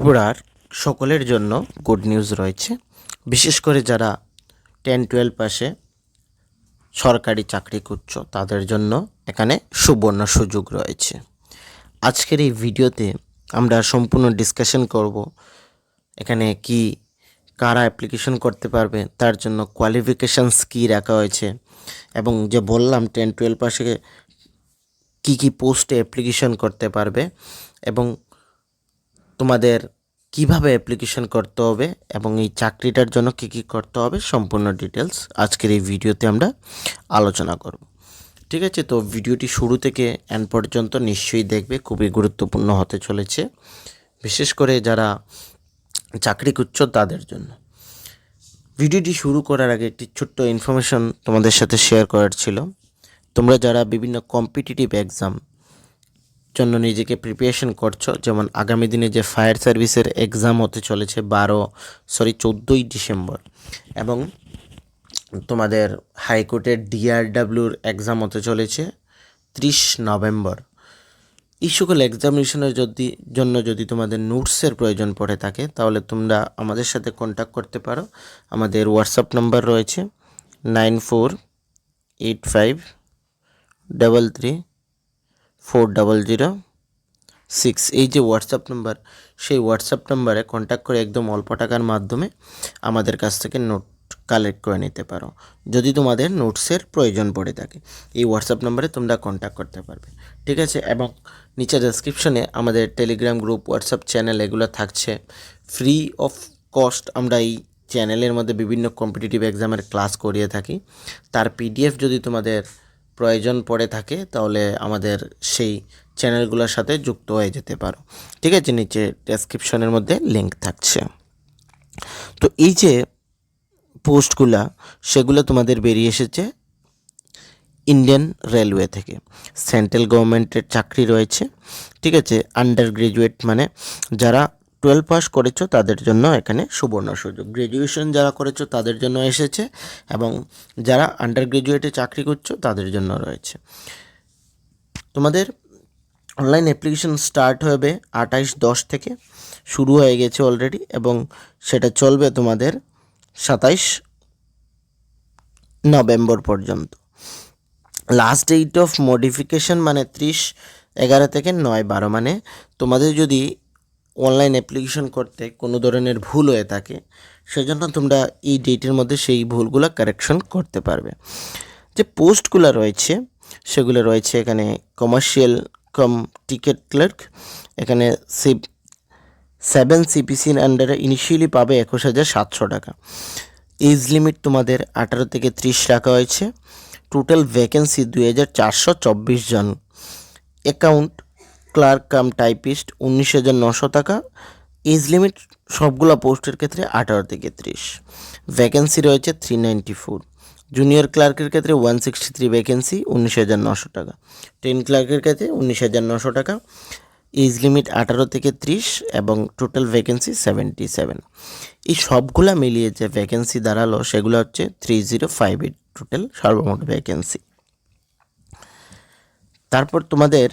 ত্রিপুরার সকলের জন্য গুড নিউজ রয়েছে। বিশেষ করে যারা টেন টুয়েলভ পাশে সরকারি চাকরি করছ তাদের জন্য এখানে সুবর্ণ সুযোগ রয়েছে। আজকের এই ভিডিওতে আমরা সম্পূর্ণ ডিসকাশন করব, এখানে কি, কারা অ্যাপ্লিকেশন করতে পারবে, তার জন্য কোয়ালিফিকেশানস কী রাখা হয়েছে, এবং যে বললাম টেন টুয়েলভ পাশে কী কী পোস্টে অ্যাপ্লিকেশন করতে পারবে, এবং তোমাদের কীভাবে অ্যাপ্লিকেশন করতে হবে এবং এই চাকরিটার জন্য কী কী করতে হবে সম্পূর্ণ ডিটেলস আজকের এই ভিডিওতে আমরা আলোচনা করব। ঠিক আছে, তো ভিডিওটি শুরু থেকে এন্ড পর্যন্ত নিশ্চয়ই দেখবে, খুবই গুরুত্বপূর্ণ হতে চলেছে। বিশেষ করে যারা চাকরি করছ তাদের জন্য। ভিডিওটি শুরু করার আগে একটি ছোট্ট ইনফরমেশন তোমাদের সাথে শেয়ার করার ছিল। তোমরা যারা বিভিন্ন কম্পিটিটিভ এক্সাম জন্য নিজেকে প্রিপারেশন করছ। যেমন আগামী দিনে যে ফায়ার সার্ভিসের এক্সাম হতে চলেছে বারো সরি চোদ্দোই ডিসেম্বর এবং তোমাদের হাইকোর্টের ডিআরডাব্লিউর এক্সাম হতে চলেছে ত্রিশ নভেম্বর। এই সকল এক্সামিনেশনের যদি, জন্য যদি তোমাদের নোটসের প্রয়োজন পড়ে থাকে, তাহলে তোমরা আমাদের সাথে কন্ট্যাক্ট করতে পারো। আমাদের হোয়াটসঅ্যাপ নাম্বার রয়েছে nine four eight five double three four double zero six এই যে হোয়াটসঅ্যাপ নাম্বার সেই হোয়াটসঅ্যাপ নাম্বারে কন্ট্যাক্ট করে একদম অল্প টাকার মাধ্যমে আমাদের কাছ থেকে নোট কালেক্ট করে নিতে পারো। যদি তোমাদের নোটসের প্রয়োজন পড়ে থাকে, এই হোয়াটসঅ্যাপ নাম্বারে তোমরা কন্ট্যাক্ট করতে পারবে। ঠিক আছে? এবং নিচে ডেসক্রিপশনে আমাদের টেলিগ্রাম গ্রুপ হোয়াটসঅ্যাপ চ্যানেল এগুলো থাকছে। ফ্রি অফ কস্ট আমরা এই চ্যানেলের মধ্যে বিভিন্ন কম্পিটিটিভ এক্সামের ক্লাস করিয়ে থাকি। তার পিডিএফ যদি তোমাদের প্রয়োজন পড়ে থাকে, তাহলে আমাদের সেই চ্যানেলগুলোর সাথে যুক্ত হয়ে যেতে পারো। ঠিক আছে, নিচে ডেসক্রিপশনের মধ্যে লিঙ্ক থাকছে। তো এই যে পোস্টগুলা, সেগুলো তোমাদের বেরিয়ে এসেছে ইন্ডিয়ান রেলওয়ে থেকে। সেন্ট্রাল গভর্নমেন্টের চাকরি রয়েছে। ঠিক আছে আন্ডার গ্রাজুয়েট মানে যারা টুয়েলভ পাস করেছ, তাদের জন্য এখানে সুবর্ণ সুযোগ। গ্র্যাজুয়েশন যারা করেছ, তাদের জন্য এসেছে এবং যারা আন্ডার গ্রাজুয়েটে চাকরি করছ, তাদের জন্য রয়েছে। তোমাদের অনলাইন অ্যাপ্লিকেশন স্টার্ট হবে আঠাইশ দশ থেকে, শুরু হয়ে গেছে অলরেডি এবং সেটা চলবে তোমাদের সাতাইশ নভেম্বর পর্যন্ত। লাস্ট ডেট অফ মডিফিকেশন মানে ত্রিশ, এগারো থেকে নয়, বারো মানে তোমাদের যদি অনলাইন অ্যাপ্লিকেশন করতে কোনো ধরনের ভুল হয়ে থাকে, সেজন্য তোমরা এই ডেটের মধ্যে সেই ভুলগুলো কারেকশন করতে পারবে। যে পোস্টগুলো রয়েছে, সেগুলো রয়েছে এখানে কমার্শিয়াল কম টিকিট ক্লার্ক এখানে সি সেভেন সিপিসির আন্ডারে ইনিশিয়ালি পাবে একুশ হাজার সাতশো টাকা। এজ লিমিট তোমাদের আঠারো থেকে ত্রিশ রাখা হয়েছে টোটাল ভ্যাকেন্সি দুই হাজার চারশো চব্বিশ জন। অ্যাকাউন্ট ক্লার্ক কাম টাইপিস্ট উনিশ হাজার নশো টাকা, এজ লিমিট সবগুলো পোস্টের ক্ষেত্রে আঠারো থেকে ত্রিশ। ভ্যাকেন্সি রয়েছে থ্রি নাইনটি ফোর জুনিয়র ক্লার্কের ক্ষেত্রে ওয়ান সিক্সটি থ্রি ভ্যাকেন্সি উনিশ হাজার নশো টাকা। টেন ক্লার্কের ক্ষেত্রে উনিশ হাজার নশো টাকা, এজ লিমিট আঠারো থেকে ত্রিশ এবং টোটাল ভ্যাকেন্সি সেভেন্টি সেভেন এই সবগুলা মিলিয়ে যে ভ্যাকেন্সি দাঁড়াল, সেগুলো হচ্ছে three zero five eight total সর্বমোট ভ্যাকেন্সি তারপর তোমাদের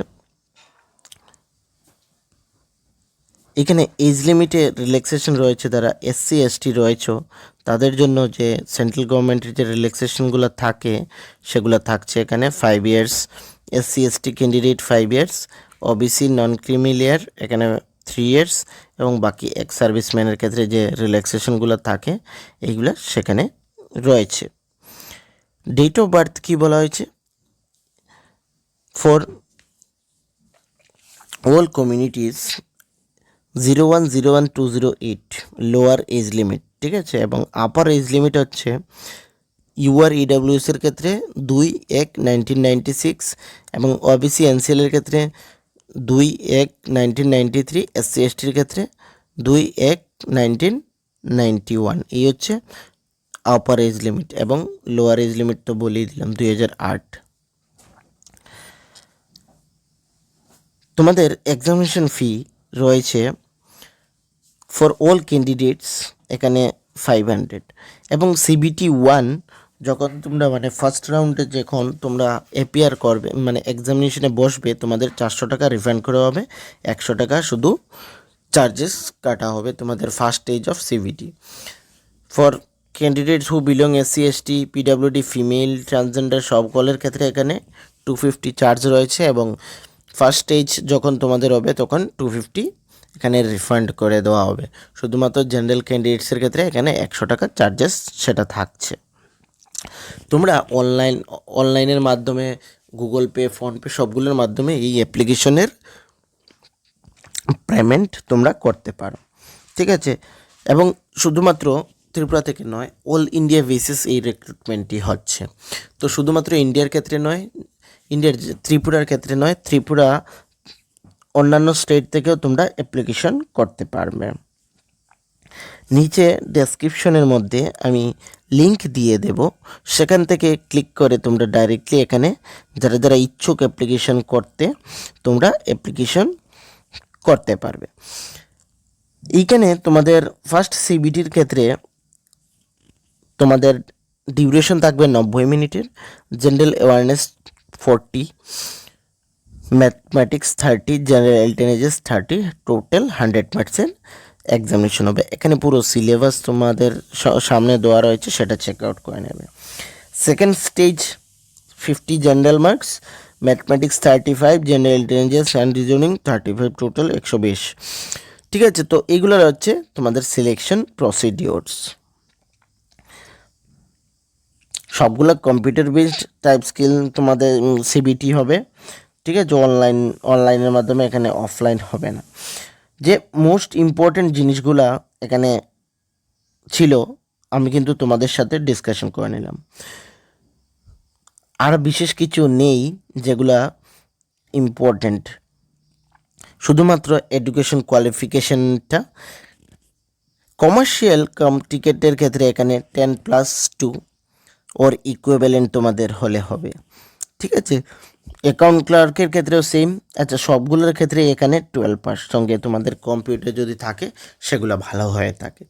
এখানে এজ লিমিটে রিল্যাক্সেশন রয়েছে, যারা এসসি এসটি রয়েছে, তাদের জন্য যে সেন্ট্রাল গভর্নমেন্টের যে রিল্যাক্সেশনগুলো থাকে, সেগুলো থাকছে এখানে five years SC ST candidate five years OBC non creamy layer এখানে থ্রি ইয়ার্স এবং বাকি এক্স সার্ভিসম্যানের ক্ষেত্রে যে রিল্যাক্সেশনগুলো থাকে এইগুলো সেখানে রয়েছে। ডেট অফ বার্থ কী বলা হয়েছে? For all communities zero one zero one two zero eight lower age limit ঠিক আছে? এবং আপার এজ লিমিট হচ্ছে ইউআর ইডাব্লিউএসের ক্ষেত্রে দুই এক নাইনটিন নাইনটি সিক্স এবং ওবিসি এনসিএলের ক্ষেত্রে দুই এক নাইনটিন নাইনটি থ্রি এসসি এসটির ক্ষেত্রে দুই এক নাইনটিন নাইনটি ওয়ান এই হচ্ছে আপার এজ লিমিট এবং লোয়ার এজ লিমিট তো বলেই দিলাম, দুই হাজার আট। তোমাদের এক্সামিনেশন ফি রয়েছে ফর অল ক্যান্ডিডেটস এখানে ফাইভ হান্ড্রেড এবং সিবিটি ওয়ান যখন তোমরা মানে ফার্স্ট রাউন্ডে যখন তোমরা অ্যাপিয়ার করবে মানে এক্সামিনেশনে বসবে, তোমাদের চারশো টাকা রিফান্ড করা হবে, একশো টাকা শুধু চার্জেস কাটা হবে তোমাদের first stage of CVT for candidates who belong SC ST PWD female transgender কলের ক্ষেত্রে এখানে টু ফিফটি চার্জ রয়েছে এবং ফার্স্ট স্টেজ যখন তোমাদের হবে তখন টু ফিফটি এখানে রিফান্ড করে দেওয়া হবে। শুধুমাত্র জেনারেল ক্যান্ডিডেটসের ক্ষেত্রে এখানে একশো টাকা চার্জেস সেটা থাকছে। তোমরা অনলাইন অনলাইনের মাধ্যমে গুগল পে ফোনপে সবগুলোর মাধ্যমে এই অ্যাপ্লিকেশনের পেমেন্ট তোমরা করতে পারো। ঠিক আছে? এবং শুধুমাত্র ত্রিপুরা থেকে নয় অল ইন্ডিয়া বেসিস এই রিক্রুটমেন্টটি হচ্ছে। তো শুধুমাত্র ইন্ডিয়ার ক্ষেত্রে নয় ইন্ডিয়ার ত্রিপুরার ক্ষেত্রে নয়, ত্রিপুরা অন্যান্য স্টেট থেকেও তোমরা অ্যাপ্লিকেশন করতে পারবে। নিচে ডেসক্রিপশনের মধ্যে আমি লিংক দিয়ে দেব। সেখান থেকে ক্লিক করে তোমরা ডাইরেক্টলি এখানে যারা যারা ইচ্ছুক অ্যাপ্লিকেশন করতে, তোমরা অ্যাপ্লিকেশন করতে পারবে। এইখানে তোমাদের ফার্স্ট সিবিটির ক্ষেত্রে তোমাদের ডিউরেশন থাকবে নব্বই মিনিটের general awareness forty mathematics thirty general intelligence thirty total hundred percent examination হবে। এখানে পুরো সিলেবাস তোমাদের সামনে দেওয়া রয়েছে, সেটা চেক আউট করে নেবে। Second stage fifty general marks mathematics thirty five general intelligence and reasoning thirty five total একশো বিশ। ঠিক আছে, তো এগুলো হচ্ছে তোমাদের সিলেকশন প্রসিডিওর্স সবগুলো কম্পিউটার বেসড টাইপ স্কিল তোমাদের সিবিটি হবে। ঠিক আছে? অনলাইন অনলাইনের মাধ্যমে এখানে অফলাইন হবে না। যে মোস্ট ইম্পর্ট্যান্ট জিনিসগুলা এখানে ছিল, আমি কিন্তু তোমাদের সাথে ডিসকাশন করে নিলাম। আর বিশেষ কিছু নেই যেগুলা ইম্পর্ট্যান্ট শুধুমাত্র এডুকেশন কোয়ালিফিকেশনটা কমার্শিয়াল কাম টিকেটের ক্ষেত্রে এখানে ten plus two or equivalent তোমাদের হলে হবে। ঠিক আছে? অ্যাকাউন্ট ক্লার্কের ক্ষেত্রেও সেম আচ্ছা সবগুলোর ক্ষেত্রে এখানে টুয়েলভ পাস। সঙ্গে তোমাদের কম্পিউটার যদি থাকে, সেগুলো ভালো হয়ে থাকে।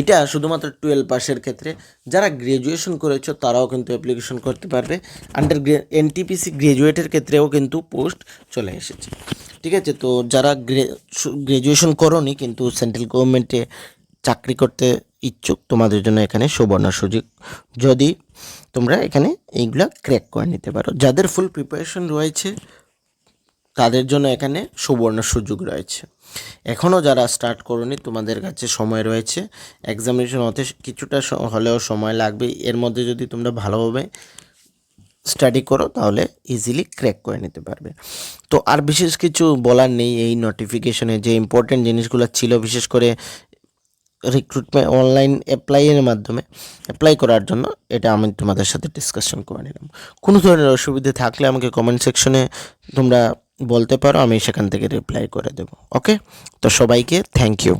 এটা শুধুমাত্র টুয়েলভ পাসের ক্ষেত্রে। যারা গ্র্যাজুয়েশন করেছ, তারাও কিন্তু অ্যাপ্লিকেশন করতে পারবে। আন্ডার এনটিপিসি গ্র্যাজুয়েটের ক্ষেত্রেও কিন্তু পোস্ট চলে এসেছে। ঠিক আছে? তো যারা গ্র্যাজুয়েশন করোনি, কিন্তু সেন্ট্রাল গভর্নমেন্টে চাকরি করতে ইচ্ছুক, তোমাদের জন্য এখানে সুবর্ণ সুযোগ। যদি তোমরা এখানে এইগুলা ক্র্যাক করে নিতে পারো। যাদের ফুল প্রিপারেশন রয়েছে, তাদের জন্য এখানে সুবর্ণ সুযোগ রয়েছে। এখনও যারা স্টার্ট করোনি, তোমাদের কাছে সময় রয়েছে। এক্সামিনেশন হতে কিছুটা হলেও সময় লাগবে। এর মধ্যে যদি তোমরা ভালোভাবে স্টাডি করো, তাহলে ইজিলি ক্র্যাক করে নিতে পারবে। তো আর বিশেষ কিছু বলার নেই। এই নোটিফিকেশনে যে ইম্পর্টেন্ট জিনিসগুলো ছিল, বিশেষ করে রিক্রুটমেন্ট অনলাইন অ্যাপ্লাইয়ের মাধ্যমে অ্যাপ্লাই করার জন্য এটা আমি তোমাদের সাথে ডিসকাশন করে নিলাম। কোনো ধরনের অসুবিধে থাকলে আমাকে কমেন্ট সেকশনে তোমরা বলতে পারো, আমি সেখান থেকে রিপ্লাই করে দেবো। ওকে তো সবাইকে থ্যাংক ইউ